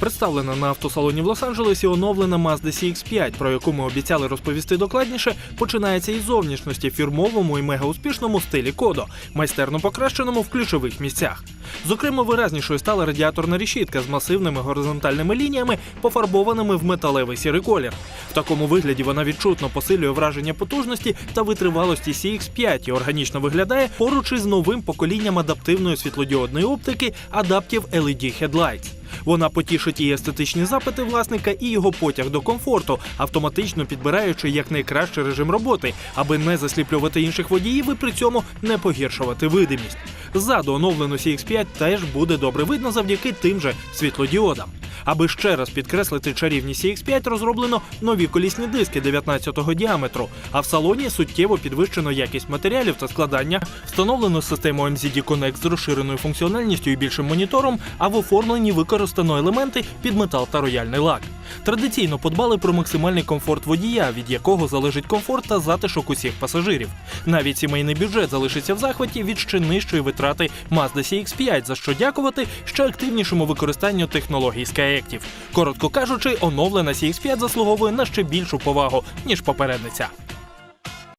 Представлена на автосалоні в Лос-Анджелесі оновлена Mazda CX-5, про яку ми обіцяли розповісти докладніше, починається із зовнішності фірмовому і мегауспішному стилі кодо, майстерно покращеному в ключових місцях. Зокрема, виразнішою стала радіаторна решітка з масивними горизонтальними лініями, пофарбованими в металевий сірий колір. В такому вигляді вона відчутно посилює враження потужності та витривалості CX-5 і органічно виглядає поруч із новим поколінням адаптивної світлодіодної оптики Adaptive LED Headlights. Вона потішить і естетичні запити власника, і його потяг до комфорту, автоматично підбираючи якнайкращий режим роботи, аби не засліплювати інших водіїв і при цьому не погіршувати видимість. Ззаду оновлену CX-5 теж буде добре видно завдяки тим же світлодіодам. Аби ще раз підкреслити чарівність CX-5, розроблено нові колісні диски 19-го діаметру, а в салоні суттєво підвищено якість матеріалів та складання, встановлено систему MZD Connect з розширеною функціональністю і більшим монітором, а в оформленні використано елементи під метал та рояльний лак. Традиційно подбали про максимальний комфорт водія, від якого залежить комфорт та затишок усіх пасажирів. Навіть сімейний бюджет залишиться в захваті від ще нижчої витрати Mazda CX-5, за що дякувати ще активнішому використанню технологій Skyactiv. Коротко кажучи, оновлена CX-5 заслуговує на ще більшу повагу ніж попередниця.